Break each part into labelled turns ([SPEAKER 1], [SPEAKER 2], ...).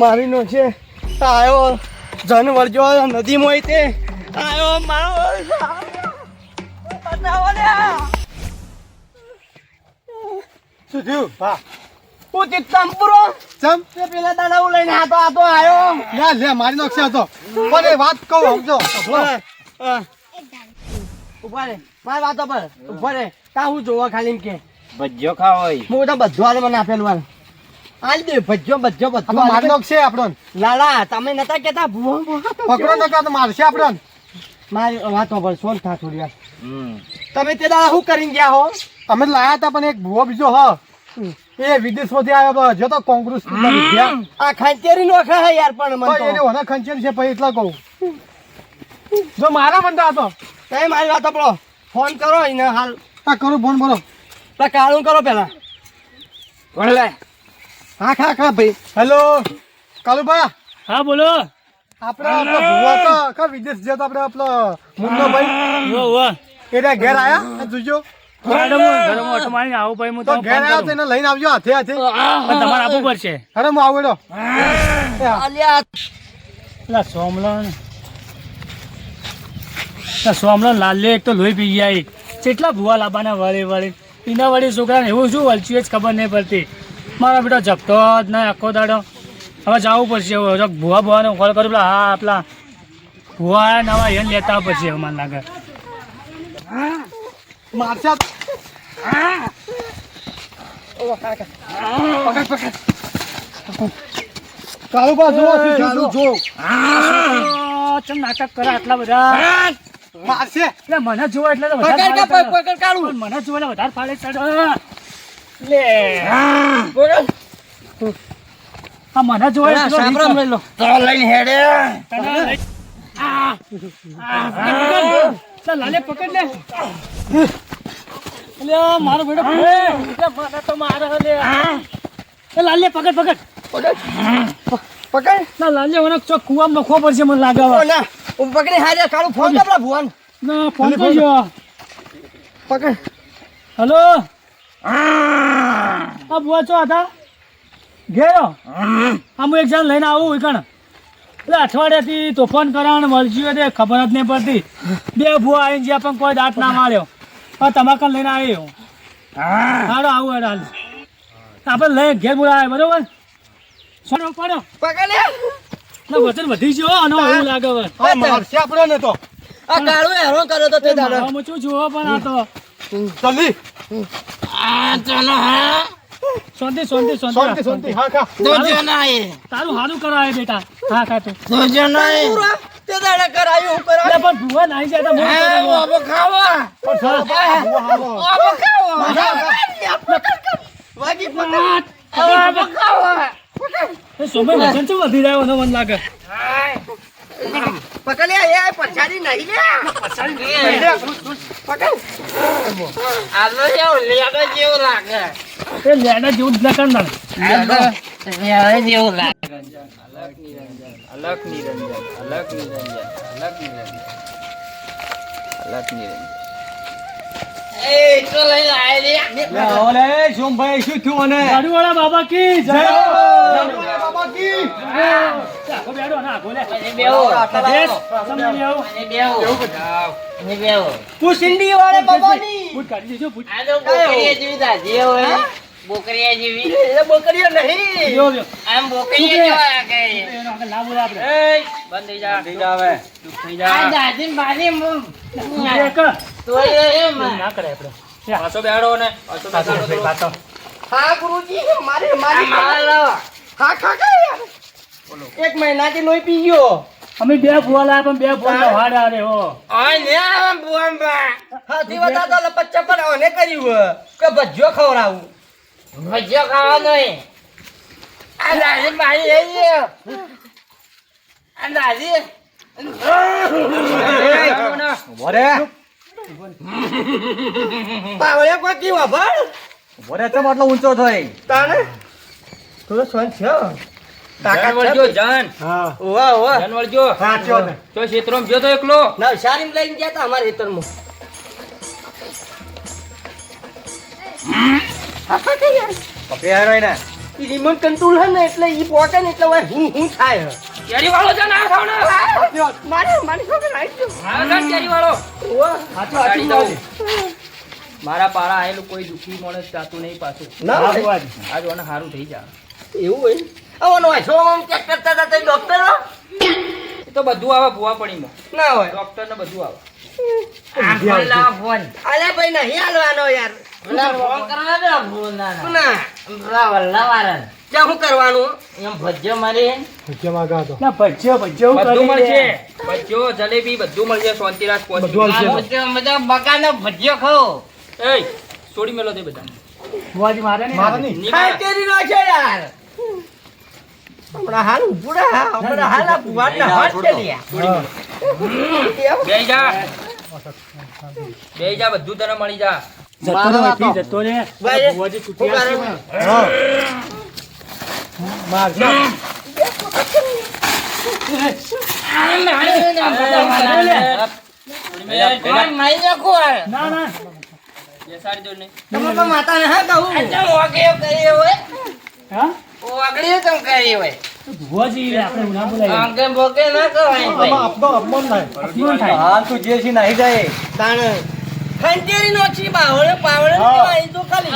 [SPEAKER 1] મારી નો છે. આવ્યો જન વળજો નદીમાં તે. આયો મારો
[SPEAKER 2] શું થયું? હા.
[SPEAKER 1] હું ચિત્તમ પૂરો
[SPEAKER 2] ચમ
[SPEAKER 1] તે પેલા દાડા હું લઈને આતો આતો આયો.
[SPEAKER 2] લે લે મારી નાખશે હતો પણ એ વાત કહું સમજો.
[SPEAKER 1] ઊભા રે. મારી વાતો પર. ઊભા રે. કા હું જોવા ખાલી કે.
[SPEAKER 3] ભજીયો ખાવો
[SPEAKER 1] હું તો બધું આલે મને આપેલું આલ દે ભજ્જો ભજ્જો
[SPEAKER 2] આ તો છે આપણો
[SPEAKER 1] લાલા તમે નતા કેતા
[SPEAKER 2] પકડો તો મારશે આપણો
[SPEAKER 1] મારી વાતો પર સોલ થા થોડી તમે તે દાડા શું કરીને ગયા હો?
[SPEAKER 2] અમે લાયા હતા પણ એક ભૂવો બીજો હ. એ વિદેશમાંથી આવ્યો જો તો કોંગ્રેસ
[SPEAKER 1] આ ખંચેરી નો ખા યાર પણ
[SPEAKER 2] તો
[SPEAKER 1] મને
[SPEAKER 2] એને
[SPEAKER 1] તો.
[SPEAKER 2] ઓના ખંચેર છે પછી એટલા કહું. જો મારા બંધા હતો.
[SPEAKER 1] તમે મારી વાત આપણો ફોન કરો એને હાલ.
[SPEAKER 2] આ કરું ફોન બોલો
[SPEAKER 1] કાળું કરો પેલા.
[SPEAKER 3] લે
[SPEAKER 2] હા ખા ખા ભાઈ. હેલો કાલુભા.
[SPEAKER 4] હા બોલો.
[SPEAKER 2] આપણે આપણો ભૂવો તો કા વિદેશ જતો આપણે આપણો મુન્નો ભાઈ?
[SPEAKER 4] વો વો
[SPEAKER 2] એને ઘેર આયા? જોજો. લઈને આવજો હાથે હાથે.
[SPEAKER 4] તમારે આપવું પડશે.
[SPEAKER 2] અરે હું આવેલો
[SPEAKER 4] સોમલન. સોમલન લાલે એક તો લોહી પી ગયા કેટલા ભૂવા લાવવાના વળે વળે. એના વળી છોકરાને એવું શું વલચ્યું જ ખબર નહીં પડતી. મારા બેટો જપતો જ નહીં આખો દાડો. હવે જવું પડશે હવે. ભૂવા ભૂવાને કોલ કરું પેલા હા પેલા ભૂવા નવા એને લેતા પડશે એવું મને લાગે
[SPEAKER 2] મારશે કાલુભા જો ચાલુ. જો
[SPEAKER 4] ચમ નાટક કરે આટલા બધા.
[SPEAKER 2] મારશે
[SPEAKER 4] એટલે મને જોવા એટલે વધારે મને જોવા એટલે વધારે ફાડે ચડો. લે. આ મને
[SPEAKER 1] ના,
[SPEAKER 4] એટલો
[SPEAKER 1] સાંભળો. લઈ લો.
[SPEAKER 3] તો લઈને હેડે.
[SPEAKER 4] લે, લાલે પકડ લે. લે, મારો બેટો લે, લે, મને તો મારે લે. એ લાલે પકડ પકડ.
[SPEAKER 1] પકડ.
[SPEAKER 4] ના લાલે મને ચોક કુવા મખવો પડશે મને લાગે
[SPEAKER 1] ના. હું પકડી હારે કાળું ફોન કર ભુવન?
[SPEAKER 4] ના ફોન કરજો
[SPEAKER 1] પકડ.
[SPEAKER 4] હલો? આ બુઆ ચો હતા ઘેરો? આ હું એક જણ લઈને આવું એકણ એટલે અઠવાડિયાથી તોફાન કરાણ વળજ્યું તે ખબર જ નહીં પડતી. બે ભૂવા આવીને જ્યાં પણ કોઈ દાંત ના માર્યો. પણ તમાકન લઈને આવ્યો હાડો આવું હેડ હાલ. આપણે લઈ ઘેર બોલાવે બરોબર? સોનો પડ્યો
[SPEAKER 1] પકડ.
[SPEAKER 4] ના વજન વધી ગયો આનો એવું લાગે હવે.
[SPEAKER 2] હા મારશે તો.
[SPEAKER 1] આ કાળો હેરો કર્યો તો તે દાડા.
[SPEAKER 4] હું છું જુઓ પણ આ તો.
[SPEAKER 2] જલ્દી.
[SPEAKER 4] શાંતિ શાંતિ
[SPEAKER 2] શાંતિ
[SPEAKER 4] શાંતિ
[SPEAKER 2] શાંતિ. હા ખા.
[SPEAKER 3] નહીં
[SPEAKER 4] તારું સારું કરાવે બેટા. હા ખા તું.
[SPEAKER 1] દાડા કરાયું હું
[SPEAKER 4] પણ ભૂવા નાઈ જાય તો હું
[SPEAKER 3] એ
[SPEAKER 4] કરું?
[SPEAKER 2] પણ ચાલો, ભૂવો હાલો.
[SPEAKER 1] વાગી પકડ.
[SPEAKER 3] બાબો ખાવો.
[SPEAKER 4] એ સોમભાઈ વજન ચમ વધી રહ્યો મને લાગે.
[SPEAKER 3] અલગ નિરંજન અલગ એ તો લઈ લાય રે
[SPEAKER 2] સોમભાઈ શું થયું અને
[SPEAKER 4] બાબા કી જય
[SPEAKER 2] બાબા કી
[SPEAKER 4] આખો બેડો ના આખો લે
[SPEAKER 3] બેહો.
[SPEAKER 4] દેશ તમને લઈ
[SPEAKER 3] અને બેહો. અને બેહો.
[SPEAKER 1] તું સિંડી વાળે બાબાની
[SPEAKER 4] બૂટ કાઢી દેજો બૂટ
[SPEAKER 3] આ તો બોકરીયા જેવી દાદી હોય. બોકરીયા જેવી.
[SPEAKER 1] એ બકરીઓ નહીં.
[SPEAKER 4] લ્યો લ્યો
[SPEAKER 3] આમ બોકરીયા જેવા લાગે
[SPEAKER 4] એનો આગળ લાવો આપણે.
[SPEAKER 3] એય, બંધ થઈ જા થઈ જા. આ દાદી મારી મું
[SPEAKER 4] એક.
[SPEAKER 3] તોય
[SPEAKER 4] ના કરે આપણે.
[SPEAKER 3] પાછો બેડો ને પાછો
[SPEAKER 4] પાછો પાછો.
[SPEAKER 1] હા ગુરુજી મારે મારી હા ખા યાર. એક મહિનાથી લોહી પી ગયો.
[SPEAKER 4] અમે બે ફુવાલા પણ બે ફુવાલા વાડા રે હો.
[SPEAKER 3] ઓય ને આમ બુઆંબા
[SPEAKER 1] હાથી વધારતો લપત પર ઓને કર્યું હે? કે ભજ્યો ખવડાવું?
[SPEAKER 3] ભજ્યો ખાવાનો નહીં આ દાદી ભાઈ એ આ દાદી
[SPEAKER 1] પાવળે કોઈ કી વાભળ
[SPEAKER 2] વરે ચમ આટલો ઊંચો થઈ?
[SPEAKER 1] તાને થોડો સોન છે. તાકાત
[SPEAKER 3] વળજો
[SPEAKER 1] છે
[SPEAKER 2] હા.
[SPEAKER 1] વાહ વાહ.
[SPEAKER 3] જાન વળજો
[SPEAKER 2] સાચો ને.
[SPEAKER 3] તો ક્ષેત્રમાં ગયો તો એકલો?
[SPEAKER 1] નવસારી લઈને ગયા તા અમારા ખેતરમાં
[SPEAKER 2] પકડી હારો ને
[SPEAKER 1] ઈ રિમોટ કંટ્રોલ હે ને એટલે ઈ પોકે ને એટલે હું હું થાય
[SPEAKER 3] કેરી વાળો ને
[SPEAKER 1] મારે મારી છોકરા આવી ગયો
[SPEAKER 3] હા છે કેરી વાળો
[SPEAKER 1] ઓવા
[SPEAKER 4] સાચું
[SPEAKER 3] ગાડી મારા પારા આયેલું કોઈ દુખી માણસ જાતું નહીં પાછું.
[SPEAKER 1] ના
[SPEAKER 3] આજ ઓને સારું થઈ જાય
[SPEAKER 1] એવું હોય આવવાનો હોય છો ચેક કરતા હતા તમે ડોક્ટર
[SPEAKER 3] એ તો બધું આવે ભુવા પણીમાં
[SPEAKER 1] ના હોય.
[SPEAKER 3] ડોક્ટર ને બધું આવે.
[SPEAKER 1] અલે ભાઈ નહીં હાલવાનો યાર. ના
[SPEAKER 2] તો.
[SPEAKER 4] ના ભજ્યો ભજ્યો
[SPEAKER 3] બધું મળશે.
[SPEAKER 4] દે.
[SPEAKER 3] જલેબી બધું મળશે. શાંતિરાજ પહોંચી
[SPEAKER 2] બધું આવશે.
[SPEAKER 3] એય, છોડી મેલો તે બધા
[SPEAKER 4] ભુવાજી મારે નહીં
[SPEAKER 2] મારે
[SPEAKER 4] આવે.
[SPEAKER 2] નહીં.
[SPEAKER 3] ની
[SPEAKER 1] ખાઈ કેરી નો છે યાર. હમણાં હાલ ઉભુડા હમણાં હાલ આ ભુવાડને હાથ છે લ્યા.
[SPEAKER 2] હા.
[SPEAKER 3] જા બે જા બધું તને મળી જા
[SPEAKER 4] જતો. ભુવાજી
[SPEAKER 1] શું
[SPEAKER 4] આવશે ને.
[SPEAKER 2] હા. માર જા.
[SPEAKER 4] ના ના
[SPEAKER 3] ને.
[SPEAKER 4] ના
[SPEAKER 2] આપનો અપમાન થાય.
[SPEAKER 4] અપમાન થાય.
[SPEAKER 2] તું જે છે નાહી જાય.
[SPEAKER 1] તાણ ખંજેરી નો છી બાવળે પાવળે
[SPEAKER 2] હા.
[SPEAKER 1] તો ખાલી.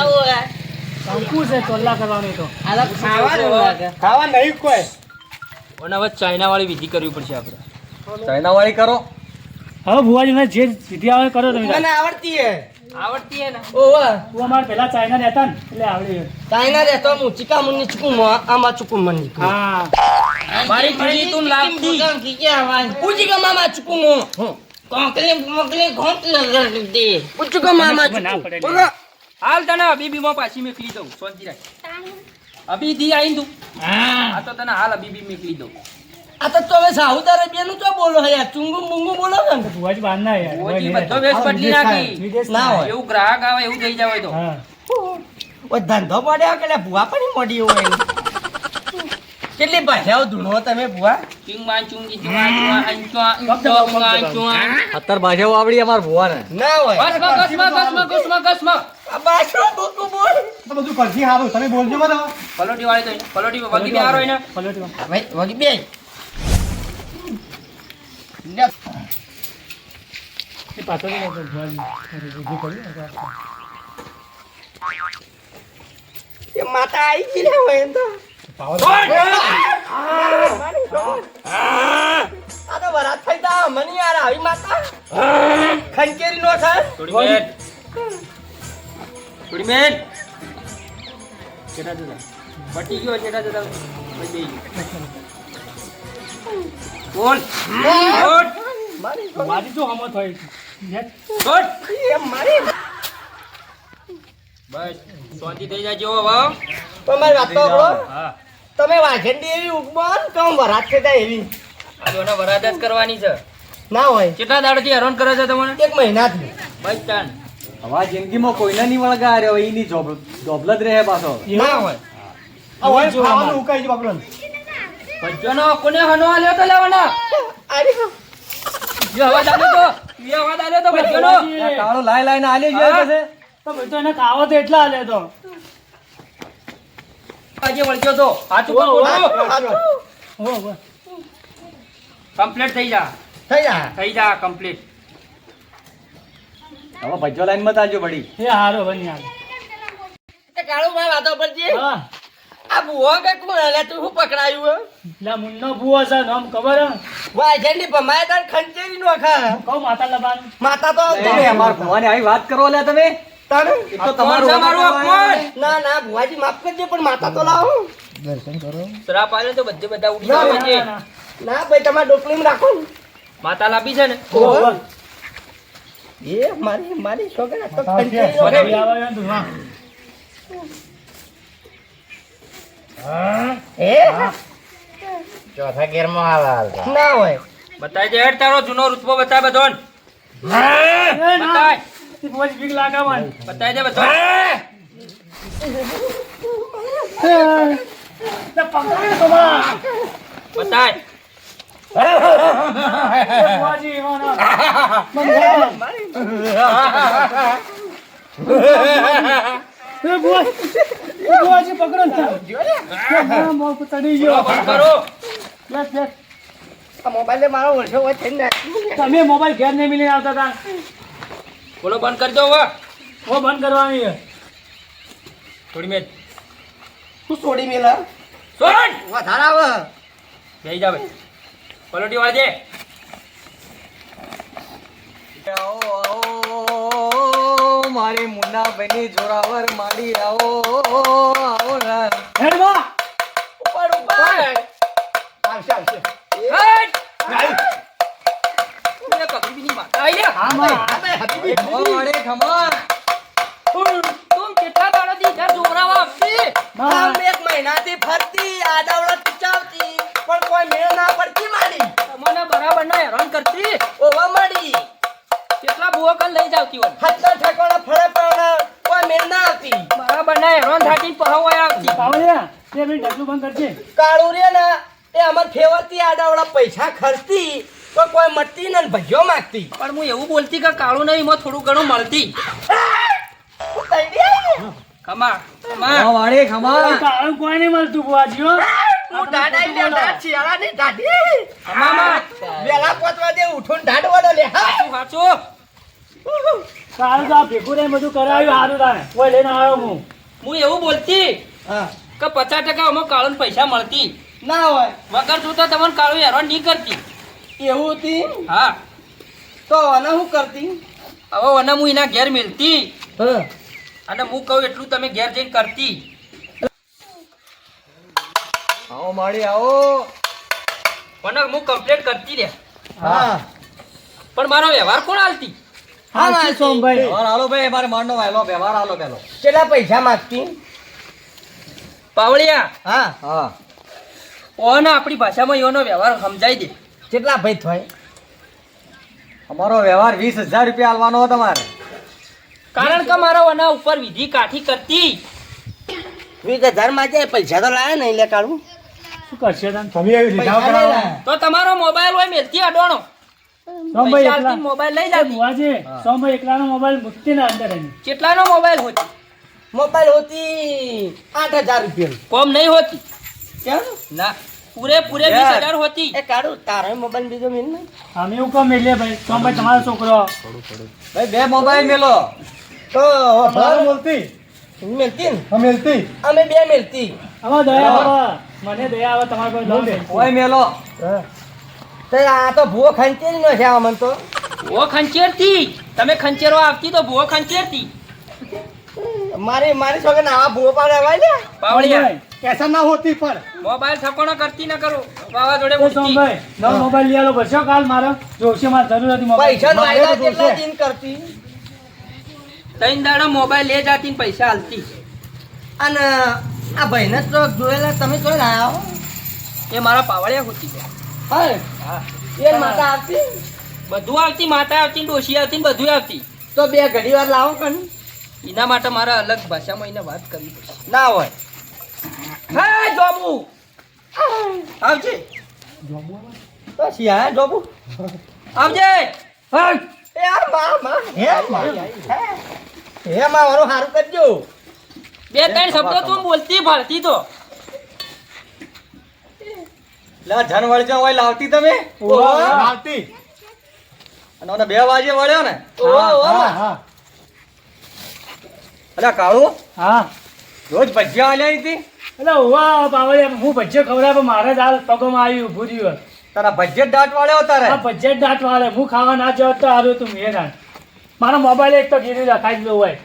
[SPEAKER 4] કંકુ છે ચોલ્લા કરવાનું તો.
[SPEAKER 2] ખાવા નહીં કોઈ.
[SPEAKER 3] અને હવે ચાઇના વાળી વિધિ કરવી પડશે આપણે.
[SPEAKER 2] ચાઇના વાળી કરો.
[SPEAKER 4] હવે ભુવાજી મને જે વિધિ આવે કરો તમે.
[SPEAKER 1] મને આવડતી હે.
[SPEAKER 3] આવડતી હે ને.
[SPEAKER 1] ઓવા
[SPEAKER 4] તું અમાર પેલા ચાઇના રહેતા ને એટલે આવડી.
[SPEAKER 1] ચાઇના રહેતો હું ચિકા મુન્ની ચીકું મો આમાં ચૂકું મની
[SPEAKER 4] હા.
[SPEAKER 3] મારી બીજી તું લાગતી?
[SPEAKER 1] કે મામા ચૂકું મો ઉચીકા મામા
[SPEAKER 4] દે. ના
[SPEAKER 1] કે
[SPEAKER 4] મામા
[SPEAKER 1] બોલો.
[SPEAKER 3] હાલ તને અબીબીમાં પાછી મેકલી દઉં શાંતિ રાખ. અબીધી આઈને તું. આ તો તને હાલ અબીબી મેકલી દઉં.
[SPEAKER 1] આ તો તમે સાઉથ અરેબિયાનું તો બોલો હે યાર ચુંગું મુંગુ બોલો ને?
[SPEAKER 4] ભુવાજી બહાર ના યાર ભુવાજી
[SPEAKER 3] બધો વેશ બદલી નાખી.
[SPEAKER 1] ના હોય.
[SPEAKER 3] એવું ગ્રાહક આવે એવું થઈ જાય તો.
[SPEAKER 1] ઓ ધંધો પડ્યો કે ભુવા પણ મોડી હોય કેટલી ભાષાઓ ધૂણો તમે ભુવા.
[SPEAKER 2] અત્યાર ભાષાઓ આવડી અમાર ભુવાને.
[SPEAKER 1] ના હોય. બોકું બોલ.
[SPEAKER 2] બધું કરશી હારું. તમે બોલજો મને
[SPEAKER 3] પલોટી વાળી તો પલોટી વગી બે હારો એને.
[SPEAKER 4] પલટવા.
[SPEAKER 1] ભાઈ વગી બે
[SPEAKER 4] પાછો ને.
[SPEAKER 1] એ માતા આવી ગઈ રે હોય એમ તો. આ તો વરાત થઈ તા. મને યાર આવી માતા. ખંચેરી નો થાય.
[SPEAKER 3] થોડી મેન થોડી મેન ચેટા જતા. પટી ગયો ચેટા જતા. પછી ગયો. બોલ બોલ
[SPEAKER 1] મારી
[SPEAKER 4] ભુવાજી જો હમો થઈ
[SPEAKER 3] બોલ
[SPEAKER 1] એ મારી
[SPEAKER 3] બસ શાંતિ થઈ જાય જેવો હવે
[SPEAKER 1] પણ મારી વાત તો
[SPEAKER 3] હા.
[SPEAKER 1] તમે વાઘેન્ડી એવી ઉપમાન કમ વરાત છે તા એવી.
[SPEAKER 3] આ તો એને વરાદ જ કરવાની છે.
[SPEAKER 1] ના હોય.
[SPEAKER 3] કેટલા દાડથી હેરાન કરે છે તમને?
[SPEAKER 1] એક મહિનાથી.
[SPEAKER 3] બસ તાન
[SPEAKER 2] હવા જિંદગીમાં કોઈને નહીં વળગા રહ્યો એની જોબ જોબલ જ રહે પાછો.
[SPEAKER 1] ના હોય.
[SPEAKER 2] હવે ખાવાનું ઉકાઈ જ બાપડો
[SPEAKER 3] ભજ્યોનો કોને હનો આલ્યો તો લેવાનો?
[SPEAKER 1] અરે
[SPEAKER 3] યો અવાજ આલ્યો તો. યો અવાજ આલ્યો તો
[SPEAKER 4] ભુવાજી,
[SPEAKER 2] કાળો લાઈ લાઈને આલી
[SPEAKER 3] હા.
[SPEAKER 2] ગયો છે.
[SPEAKER 4] તો એને ખાવો તો એટલા હાલે તો.
[SPEAKER 3] આજે વળગ્યો તો. હાચું બોલો.
[SPEAKER 4] હો, હો.
[SPEAKER 3] કમ્પ્લીટ થઈ જા.
[SPEAKER 1] થઈ જા.
[SPEAKER 3] થઈ જા કમ્પ્લીટ.
[SPEAKER 2] હવે ભજ્જો લાઈનમાં તાજો પડી.
[SPEAKER 4] એ હારો બની હાલો.
[SPEAKER 1] ગાળો માં વાતો પડજે
[SPEAKER 4] હા.
[SPEAKER 1] આ બુવા કે કોણ એટલે તું શું પકડાયું હે?
[SPEAKER 4] એટલે મુન્નો ભૂવો છે નામ ખબર હે?
[SPEAKER 1] વાઘેન્ડી ભમાય તાર ખંચેરી નો ખા.
[SPEAKER 4] કહું માતા લબાન.
[SPEAKER 1] માતા તો
[SPEAKER 2] તમે અમાર ભુવાને આવી વાત કરો લે તમે.
[SPEAKER 1] તારે?
[SPEAKER 2] તો
[SPEAKER 3] અપમાન છે મારું અપમાન?
[SPEAKER 1] ના ના ભુવાજી માફ કરજો પણ માતા તો લાવો.
[SPEAKER 3] શ્રાપ આલ્યો તો બધે બધા ઉડી
[SPEAKER 1] ના,
[SPEAKER 3] જાય
[SPEAKER 4] ના,
[SPEAKER 1] ભાઈ તમારે ડોકલીમાં રાખો
[SPEAKER 3] માતા લાપી છે ને.
[SPEAKER 1] એ મારી મારી છોકરા તો ખંચેરી નો
[SPEAKER 4] હા.
[SPEAKER 1] ચોથા ગેરમાં ના હોય.
[SPEAKER 3] બતાય દે હેડ તારો જૂનો રૂતબો બતાય બધો બતાય.
[SPEAKER 4] એ બીક લાગાવાન.
[SPEAKER 3] બતાય દે બધો
[SPEAKER 4] તે પકડાય તો બા.
[SPEAKER 3] બતાય.
[SPEAKER 4] પકડો ને મોં ગયો.
[SPEAKER 3] કરો.
[SPEAKER 4] બેસ, બેસ.
[SPEAKER 1] મારો વર્ષો હોય નાખ્યું.
[SPEAKER 4] તમે મોબાઈલ ઘેર નહીં મિલીને આવતા હતા
[SPEAKER 3] બોલો બંધ કરી દો હવે.
[SPEAKER 4] હું બંધ કરવાની છે.
[SPEAKER 3] થોડી મેં
[SPEAKER 1] શું છોડી મેલા
[SPEAKER 3] સોન
[SPEAKER 1] વધારે આવે
[SPEAKER 3] જઈ જા ભાઈ. પલોટી વાજે.
[SPEAKER 2] આવો આવો મારી મુન્ના બની જોરાવર માડી આવો આવો ને.
[SPEAKER 4] હેડવા
[SPEAKER 1] ઉપર ઉપર આવશે આવશે
[SPEAKER 4] હા માં
[SPEAKER 2] મારી ખમા.
[SPEAKER 4] માં
[SPEAKER 1] આમ એક મહિનાથી ફરતી આડાવડા ટીચાવતી પણ કોઈ મેળ ના પડતી મારી. ઓવા મારી
[SPEAKER 3] કેટલા બુઓ કન લઈ જાવતી હોય?
[SPEAKER 1] હાથના ઠેકાણા ફળે પણ કોઈ મેળ ના આવતી
[SPEAKER 3] બરાબર ના હેરાન થાતી પહવાય આવતી.
[SPEAKER 4] પાવડિયા બે મિનિટ ઢગલું બંધ કરજે.
[SPEAKER 1] કાળું રે ને એ અમાર ફેવરતી આડાવડા પૈસા ખર્ચતી તો કોઈ મટતી ને ભજ્યો માગતી.
[SPEAKER 3] પણ હું એવું બોલતી કે કાળું નહીં એમાં થોડું ઘણું મળતી. ખમા ખમા.
[SPEAKER 2] મારી ખમા.
[SPEAKER 4] કાળું કોઈ નહીં મળતું બુઆજી હો
[SPEAKER 1] દાડાઈ લે દાડ શિયાળાની દાઢી
[SPEAKER 3] મામા.
[SPEAKER 1] વેલા પોતવા દે ઉઠો ને દાઢ વડો લે હા.
[SPEAKER 3] સાચું સાચું
[SPEAKER 4] કાળું તો ભેગું રહીને બધું કરાવ્યું સારું તારે કોઈ લઈને આવ્યો હું?
[SPEAKER 3] હું એવું બોલતી
[SPEAKER 1] હા.
[SPEAKER 3] કે પચાસ ટકા અમુક કાળો પૈસા મળતી.
[SPEAKER 1] ના હોય.
[SPEAKER 3] વગર જોતા તમને કાળું હેરાન નહીં કરતી.
[SPEAKER 1] એવું હતી?
[SPEAKER 3] હા.
[SPEAKER 1] તો અને હું કરતી?
[SPEAKER 3] હવે અને હું એના ઘેર મિલતી.
[SPEAKER 1] હા.
[SPEAKER 3] અને હું કહું એટલું તમે ઘેર જઈને કરતી.
[SPEAKER 2] આવો માળી આવો.
[SPEAKER 3] મને હું કમ્પ્લેટ કરતી રે.
[SPEAKER 1] હા.
[SPEAKER 3] પણ મારો વ્યવહાર કોણ હાલતી?
[SPEAKER 1] હા
[SPEAKER 4] હા સોમભાઈ.
[SPEAKER 2] વ્યવહાર હાલો ભાઈ મારે માંડનો વાયલો વ્યવહાર હાલો પેલો
[SPEAKER 1] કેટલા પૈસા માગતી?
[SPEAKER 3] પાવળિયા.
[SPEAKER 1] હા.
[SPEAKER 2] હા.
[SPEAKER 3] ઓને આપણી ભાષામાં યોનો વ્યવહાર સમજાઈ દે.
[SPEAKER 1] કેટલા ભાઈ થાય?
[SPEAKER 2] અમારો વ્યવહાર વીસ હજાર રૂપિયા આલવાનો તમારે
[SPEAKER 3] કારણ કે મારો એના ઉપર વિધિ કાઠી કરતી.
[SPEAKER 1] વીસ હજારમાં જાય પૈસા તો લાયા નહીં લે કાઢું
[SPEAKER 4] શું કરશે
[SPEAKER 2] તમે?
[SPEAKER 1] પૈસા લીધા લાયા.
[SPEAKER 3] તો તમારો મોબાઈલ હોય મેલતી અડોણો.
[SPEAKER 4] સોમભાઈ એકલા
[SPEAKER 3] મોબાઈલ લઈ જાવ
[SPEAKER 4] આજે સોમભાઈ એકલાનો મોબાઈલ મુક્તિ ના અંદર
[SPEAKER 3] કેટલાનો મોબાઈલ હોતી?
[SPEAKER 1] મોબાઈલ હોતી આઠ હજાર રૂપિયા
[SPEAKER 3] કોમ નહીં હોતી?
[SPEAKER 1] કેમ?
[SPEAKER 3] ના પૂરે પૂરે વીસ હજાર હોતી.
[SPEAKER 1] એ કાઢું તારો મોબાઈલ બીજો મિલ ને
[SPEAKER 4] અમે એવું કામ મેલે ભાઈ. સોમભાઈ તમારો છોકરો.
[SPEAKER 2] ભાઈ બે મોબાઈલ મેલો.
[SPEAKER 1] તો
[SPEAKER 2] તમારે બોલતી
[SPEAKER 1] મેલતી
[SPEAKER 2] અમે મેલતી.
[SPEAKER 1] અમે બે મેલતી.
[SPEAKER 4] આમાં દયા આવે મને દયા આવે તમારે કોઈ લોન
[SPEAKER 2] ઓય મેલો.
[SPEAKER 1] તે આ તો ભૂવો ખંચેરી નો છે આ મન તો.
[SPEAKER 3] ભૂવો ખંચેરતી તમે ખંચેરો આવતી તો ભૂવો ખંચેરતી
[SPEAKER 1] મારી મારી છોકરા આવા ભૂવો પાડે આવા લે.
[SPEAKER 3] પાવળિયા
[SPEAKER 2] કેસા ના હોતી પણ.
[SPEAKER 3] મોબાઈલ ઠકોણો કરતી ન કરો. વાવા
[SPEAKER 4] જોડે
[SPEAKER 3] હું
[SPEAKER 4] ઉઠતી નો મોબાઈલ લેલો આલો બસો કાલ મારો. જોશે માર જરૂર હતી મોબાઈલ.
[SPEAKER 1] પૈસા લાયલા કેટલા દિન કરતી.
[SPEAKER 3] તૈન દાડા મોબાઈલ લે જાતી ને પૈસા હાલતી
[SPEAKER 1] અને આ ભાઈને તો જોયેલા તમે જોઈ લાયા હો?
[SPEAKER 3] એ મારા પાવડિયા હોતી
[SPEAKER 1] ગયા
[SPEAKER 3] હા.
[SPEAKER 1] એ માતા આવતી?
[SPEAKER 3] બધું આવતી માતા આવતી ને ડોશી આવતી ને બધું આવતી.
[SPEAKER 1] તો બે ઘડી વાર લાવો કન.
[SPEAKER 3] એના માટે મારા અલગ ભાષામાં એને વાત કરવી પડશે.
[SPEAKER 1] ના હોય.
[SPEAKER 3] હા જોબુ.
[SPEAKER 1] આવજે. તો શિયા જોબુ?
[SPEAKER 3] આવજે.
[SPEAKER 1] એ આ માં માં. હે માં. હે માં. વાળું સારું કરજો.
[SPEAKER 3] બે ત્રણ શબ્દો તું બોલતી ભરતી તો.
[SPEAKER 2] લા ધન વળજો હોય લાવતી તમે. લાવતી. અને ઓને બે વાજે વળ્યો ને? હા,
[SPEAKER 1] માં.
[SPEAKER 2] હા. કાળુ
[SPEAKER 4] હા.
[SPEAKER 2] રોજ ભજીયા આલ્યા હતી
[SPEAKER 4] એટલે ઉવા બાવળિયા હું ભજીયો ખવડાવે પણ મારે જ હાલ પગમાં આવી ઊભું રહ્યું.
[SPEAKER 2] તારા ભજીયા દાંત વાળ્યો તારે?
[SPEAKER 4] હા બજેટ દાંત વાળે. હું ખાવા ના જાવ તો આવ્યો તું મેં ના મારો મોબાઈલ એક તો ગીરી રખાઈ ગયો હોય.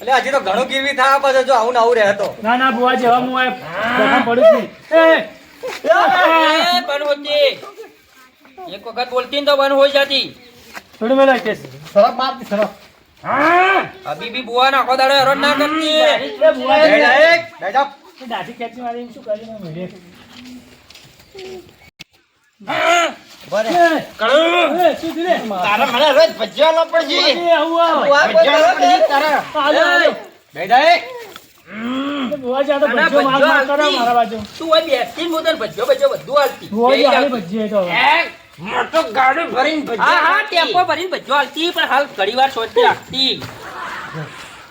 [SPEAKER 2] એટલે હજી તો ઘણું ગીરવી થાય પાછો જો આવું ને આવું રહેતો
[SPEAKER 4] ના ના બુવા જેવા હું આ પડું છું એ
[SPEAKER 3] એક વખત બોલતી તો બન હોય જતી
[SPEAKER 4] થોડું મેં કેસ
[SPEAKER 2] સરફ મારતી સરફ
[SPEAKER 3] અભી બી બુવા નાખો દાડો હેરાન ના કરતી
[SPEAKER 4] દાઢી કેચી મારી શું કરી મળે?
[SPEAKER 1] તારે મને રોજ ભજીયા પડશે. મોટો ગાડી ભરીને
[SPEAKER 3] હા ટેમ્પો ભરીને ભજ્યો હાલતી પણ હાલ ઘડી વાર સોચતી રાખતી.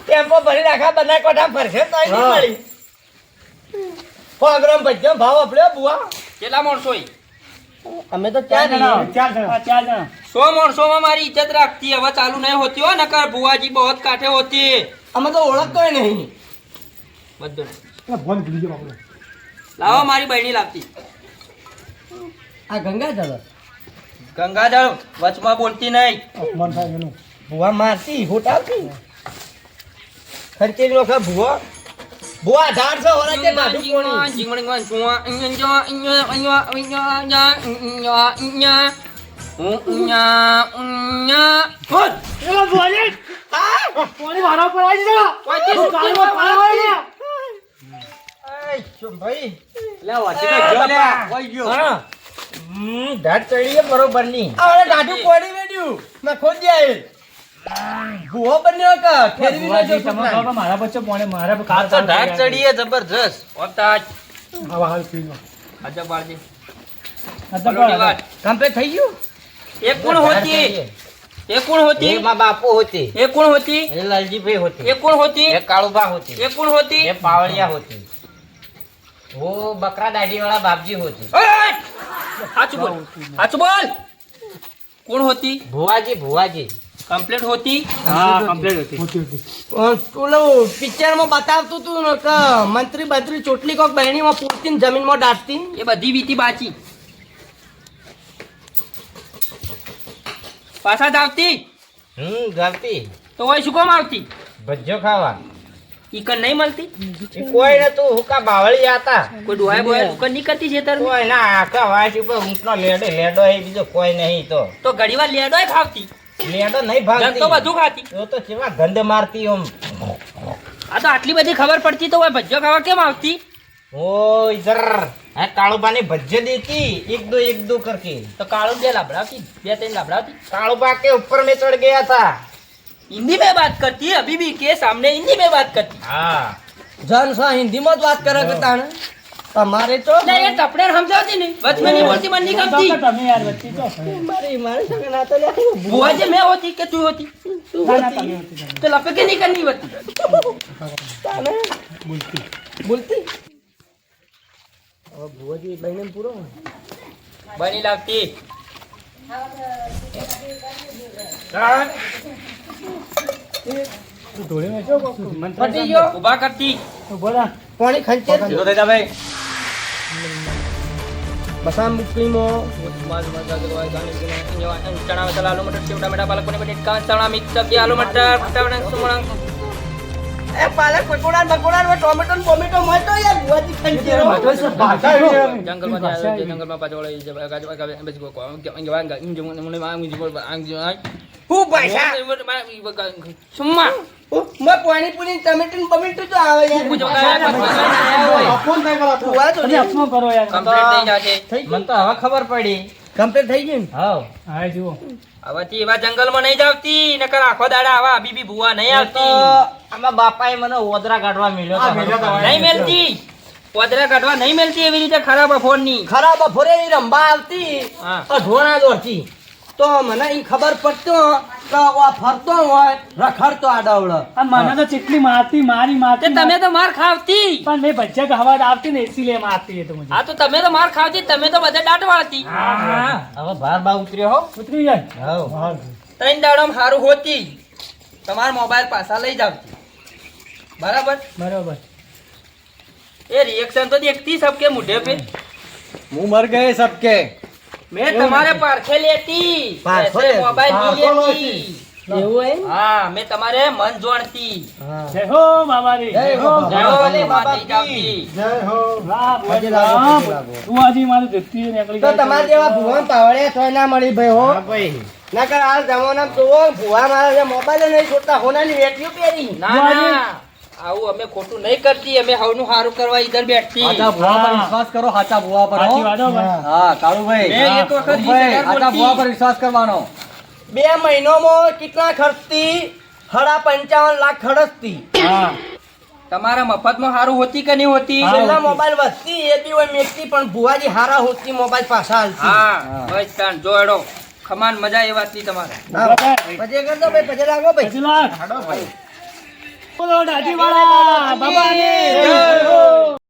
[SPEAKER 1] ટેમ્પો ભરી રાખા બધા કોઠા ભરશે તો નહીં મળી. સો ગ્રામ ભજીયા ભાવ આપણે બુઆ.
[SPEAKER 3] કેટલા માણસો?
[SPEAKER 1] અમે તો
[SPEAKER 4] ચાર જણા
[SPEAKER 2] ચાર જણા.
[SPEAKER 4] ચાર જણા.
[SPEAKER 3] સો માણસોમાં મારી ઇજ્જત રાખતી હવે ચાલુ નહીં હોતી હો નકર ભુવાજી બહુ કાઠે હોતી.
[SPEAKER 1] અમે તો ઓળખતો નહીં.
[SPEAKER 3] બધું.
[SPEAKER 2] ફોન ભૂલી ગયો બાપડો.
[SPEAKER 3] લાવો મારી બહેની લાવતી.
[SPEAKER 1] આ ગંગા જળ
[SPEAKER 3] ગંગાજળ વચમાં બોલતી નહીં.
[SPEAKER 2] અપમાન થાય એનું.
[SPEAKER 1] ભુવા મારતી હોટાવતી ખર્ચેલી વખત ભુવા. ભુવા ઢાળ છે હોરા કે ઢાઢું કોણી.
[SPEAKER 4] એલો બોલી પોણી મારા ઉપર આવી જા. કાળમાં પાણી વાળી લે.
[SPEAKER 1] આય, શું ભાઈ?
[SPEAKER 3] ભાઈ
[SPEAKER 1] હા. હમ, ચડીએ બરોબરની ઢાઢું કોણી વેડ્યું. મેં ખોદી ભૂવો બન્યો કે? ખેરવી
[SPEAKER 4] ના
[SPEAKER 1] જો
[SPEAKER 4] તમે ખબર મારા બચ્ચો પોણે મારા
[SPEAKER 3] કાચો ઢાક ચડીએ જબરજસ્ત. ઓતાજ
[SPEAKER 2] હવા હાલ પી લો
[SPEAKER 1] બાપુ હોતી.
[SPEAKER 3] એ કોણ હોતી?
[SPEAKER 1] એ લાલજીભાઈ હોતી.
[SPEAKER 3] એ કોણ હોતી?
[SPEAKER 1] એ કાળુબા હોતી.
[SPEAKER 3] એ કોણ હોતી?
[SPEAKER 1] એ પાવળિયા હોતી. વો બકરા દાઢી વાળા બાપજી
[SPEAKER 3] હોતી. સાચું બોલ. સાચું બોલ. કોણ હોતી?
[SPEAKER 1] ભુવાજી ભુવાજી.
[SPEAKER 3] કમ્પ્લીટ હોતી?
[SPEAKER 4] હા કમ્પ્લીટ હતી.
[SPEAKER 1] ઓલું પિક્ચર બતાવતું તું ને કે મંત્રી બંત્રી ચોટલી કોક બહેણીમાં પૂરતી જમીનમાં જમીન દાટતી?
[SPEAKER 3] એ બધી વીતી બાચી. પાછા આવતી?
[SPEAKER 1] હમ ગલતી
[SPEAKER 3] તો હોય શું કામ આવતી?
[SPEAKER 1] ભજ્જો ખાવા.
[SPEAKER 3] ઈકન નહીં મળતી?
[SPEAKER 1] કોઈ ને તું હુકા બાવળી હતા
[SPEAKER 3] કોઈ ડોહાય બોય દુકાન નહીં કરતી છે તાર
[SPEAKER 1] કોઈ ના આખા વાસ ઉપર ઊંટનો લેડો લેડો એ બીજો કોઈ નહીં તો.
[SPEAKER 3] તો ઘડીવાર લેડોય ખાવતી. બાને ભજ્જે
[SPEAKER 1] દેતી એક દો એક દો કરકે.
[SPEAKER 3] તો કાળો બે લાભડાવતી બે ત્રણ લાભડાવતી.
[SPEAKER 1] કાળો બા કે ઉપર મે
[SPEAKER 3] ચડ ગયા હતા હિન્દી મે વાત કરતી અભી કે સામને હિન્દી મે વાત
[SPEAKER 1] કરતી. હા. જાન સા હિન્દી માં વાત કરે કે તમારે તો
[SPEAKER 3] ના એ
[SPEAKER 4] ટપડે
[SPEAKER 3] સમજાવતી
[SPEAKER 4] નહીં. વચમેની બોલતી મને નહીં
[SPEAKER 1] મારી મારી સંગ ના તો લે
[SPEAKER 3] બુઆ જે મે હોતી કે
[SPEAKER 4] તું હોતી? તું હોતી?
[SPEAKER 3] તો લપે કે નહીં કરની હોતી?
[SPEAKER 1] તાને? બોલતી. બોલતી? હવે બુઆજી બહેને પૂરો બની
[SPEAKER 3] લાગતી. ઊભા
[SPEAKER 4] કરતી. બોલા
[SPEAKER 1] પાણી ખંચે. દાદા ભાઈ. બસા મુસ્લિમો.
[SPEAKER 3] ચણા મસાલા આલુ મટર ચેવડા મેડા પાલક પનીર બટેટા કાંચ ચણા મિક્સ સબ્જી આલુ મટર પટાવડા સુમણ
[SPEAKER 1] એ પાલક પકોડા બકોડા ટોમેટો ટોમેટો મળતો યાર
[SPEAKER 3] ગુવાજી ખાઈ જંગલમાં જંગલમાં પાછળ જવા ગાજવા ગાવે બેસકો કો અંગે વાંગા ઇંજુ મને આંગી જો આંગી
[SPEAKER 1] હું પૈસા
[SPEAKER 3] સુમ્મા
[SPEAKER 1] મેં પાણી પૂરી ટમેટું બમેટું તો આવે યાર.
[SPEAKER 2] તો.
[SPEAKER 1] હવે ખબર પડી. કમ્પ્લીટ થઈ ગઈ ને? હા
[SPEAKER 4] જુઓ.
[SPEAKER 3] હવેથી એવા જંગલમાં નહીં જાવતી નકર આખો દાડા આવા બીબી ભુવા નહીં આવતી.
[SPEAKER 1] આમાં બાપાએ મને ઓદરા કાઢવા મળ્યો
[SPEAKER 3] નહીં મળતી ઓદરા કાઢવા નહીં મળતી એવી રીતે ખરાબ ફોન અફોરની
[SPEAKER 1] ખરાબ અફોરે રંબા આવતી. અઢોણા દોરતી. તો મને એ ખબર પડતો તો આ ફરતો હોય રખડતો
[SPEAKER 4] આ આડાવડો મને તો ચીટલી મારતી મારી મારતી
[SPEAKER 3] તમે તો માર ખાવતી.
[SPEAKER 4] પણ મેં ભજ્જા ખાવા આવતી ને એસીલે મારતી તો
[SPEAKER 3] હા તો તમે તો માર ખાવતી તમે તો બધા દાંટ વાળતી.
[SPEAKER 1] હવે ભાર બા ઉતર્યો હો.
[SPEAKER 4] ઉતરી જાય.
[SPEAKER 2] હા.
[SPEAKER 3] ત્રણ દાડો સારું હોતી. તમારા મોબાઈલ પાછા લઈ જાવતી બરાબર?
[SPEAKER 4] બરાબર.
[SPEAKER 3] એ રિએક્શન તો દેખતી સબકે મુઢે પે
[SPEAKER 1] હું મર ગયે સબકે. મે
[SPEAKER 4] તમારે પારખે લેતી. પારખે
[SPEAKER 1] મોબાઈલ
[SPEAKER 4] લેતી
[SPEAKER 1] તમારે મન ના મળી હો? આ જમાના તો ભુવા મારા મોબાઈલ નહીં છોડતા હોનાની વેટ્યુ પહેરી.
[SPEAKER 3] ના આવું અમે ખોટું નહીં કરતી અમે હવનું સારું કરવા ઈધર બેઠતી
[SPEAKER 1] હાચા ભુવા પર વિશ્વાસ કરો હાચા ભુવા પર હો. કાળુભાઈ.
[SPEAKER 3] મેં એક વખત
[SPEAKER 1] ભાઈ, હાચા ભુવા પર વિશ્વાસ કરવાનો. બે મહિનોમાં કેટલા ખર્ચતી હડા પંચાવન લાખ ખર્ચતી
[SPEAKER 4] હા.
[SPEAKER 3] તમારા મફતમાં સારું હોતી કે નહીં હોતી?
[SPEAKER 1] પેલા મોબાઈલ વધતી એ બી હોય મેકતી પણ ભુવાજી હારા હોતી મોબાઈલ પાછા હાલતી.
[SPEAKER 3] હા. બસ તાન જોડો ખમાન મજા એ વાતની તમારે.
[SPEAKER 1] પછી કરતો ભાઈ પછી લાગો ભાઈ.
[SPEAKER 4] પછી લાગ.
[SPEAKER 1] હાડો ભાઈ.
[SPEAKER 4] બોલો દાઢીવાળા બાબાની જય હો.